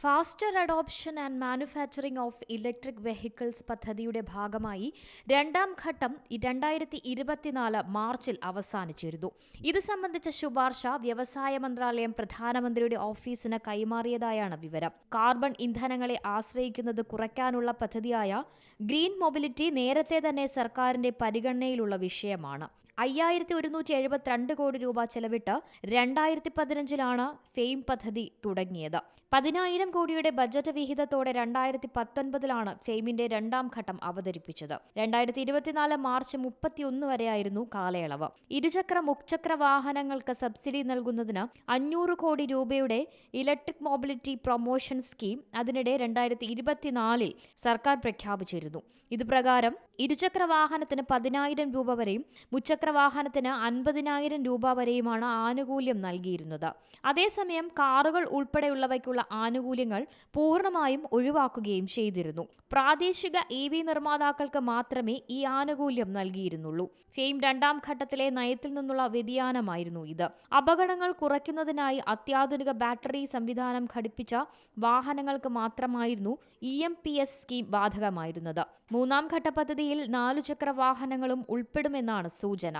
Faster adoption and manufacturing of electric vehicles പദ്ധതിയുടെ ഭാഗമായി രണ്ടാം ഘട്ടം രണ്ടായിരത്തി ഇരുപത്തിനാല് മാർച്ചിൽ അവസാനിച്ചിരുന്നു. ഇത് സംബന്ധിച്ച ശുപാർശ വ്യവസായ മന്ത്രാലയം പ്രധാനമന്ത്രിയുടെ ഓഫീസിന് കൈമാറിയതായാണ് വിവരം. കാർബൺ ഇന്ധനങ്ങളെ ആശ്രയിക്കുന്നത് കുറയ്ക്കാനുള്ള പദ്ധതിയായ ഗ്രീൻ മൊബിലിറ്റി നേരത്തെ തന്നെ സർക്കാരിന്റെ പരിഗണനയിലുള്ള വിഷയമാണ്. അയ്യായിരത്തി ഒരുന്നൂറ്റി എഴുപത്തിരണ്ട് കോടി രൂപ ചെലവിട്ട് രണ്ടായിരത്തി പതിനഞ്ചിലാണ് ഫെയിം പദ്ധതി തുടങ്ങിയത്. പതിനായിരം കോടിയുടെ ബജറ്റ് വിഹിതത്തോടെ രണ്ടായിരത്തി പത്തൊൻപതിലാണ് ഫെയിമിന്റെ രണ്ടാം ഘട്ടം അവതരിപ്പിച്ചത്. രണ്ടായിരത്തി ഇരുപത്തിനാല് മാർച്ച് മുപ്പത്തിയൊന്ന് വരെയായിരുന്നു കാലയളവ്. ഇരുചക്ര മുച്ചക്ര വാഹനങ്ങൾക്ക് സബ്സിഡി നൽകുന്നതിന് അഞ്ഞൂറ് കോടി രൂപയുടെ ഇലക്ട്രിക് മൊബിലിറ്റി പ്രൊമോഷൻ സ്കീം അതിനിടെ രണ്ടായിരത്തി ഇരുപത്തിനാലിൽ സർക്കാർ പ്രഖ്യാപിച്ചിരുന്നു. ഇതുപ്രകാരം ഇരുചക്ര വാഹനത്തിന് പതിനായിരം രൂപ വരെയും മുച്ചക്ര വാഹനത്തിന് അൻപതിനായിരം രൂപ വരെയുമാണ് ആനുകൂല്യം നൽകിയിരുന്നത്. അതേസമയം കാറുകൾ ഉൾപ്പെടെയുള്ളവയ്ക്കുള്ള ആനുകൂല്യങ്ങൾ പൂർണമായും ഒഴിവാക്കുകയും ചെയ്തിരുന്നു. പ്രാദേശിക ഇ വി നിർമ്മാതാക്കൾക്ക് മാത്രമേ ഈ ആനുകൂല്യം നൽകിയിരുന്നുള്ളൂ. ഫെയിം രണ്ടാം ഘട്ടത്തിലെ നയത്തിൽ നിന്നുള്ള വ്യതിയാനമായിരുന്നു ഇത്. അപകടങ്ങൾ കുറയ്ക്കുന്നതിനായി അത്യാധുനിക ബാറ്ററി സംവിധാനം ഘടിപ്പിച്ച വാഹനങ്ങൾക്ക് മാത്രമായിരുന്നു E M P S scheme ബാധകമായിരുന്നത്. മൂന്നാം ഘട്ട പദ്ധതിയിൽ നാലുചക്ര വാഹനങ്ങളും ഉൾപ്പെടുമെന്നാണ് സൂചന.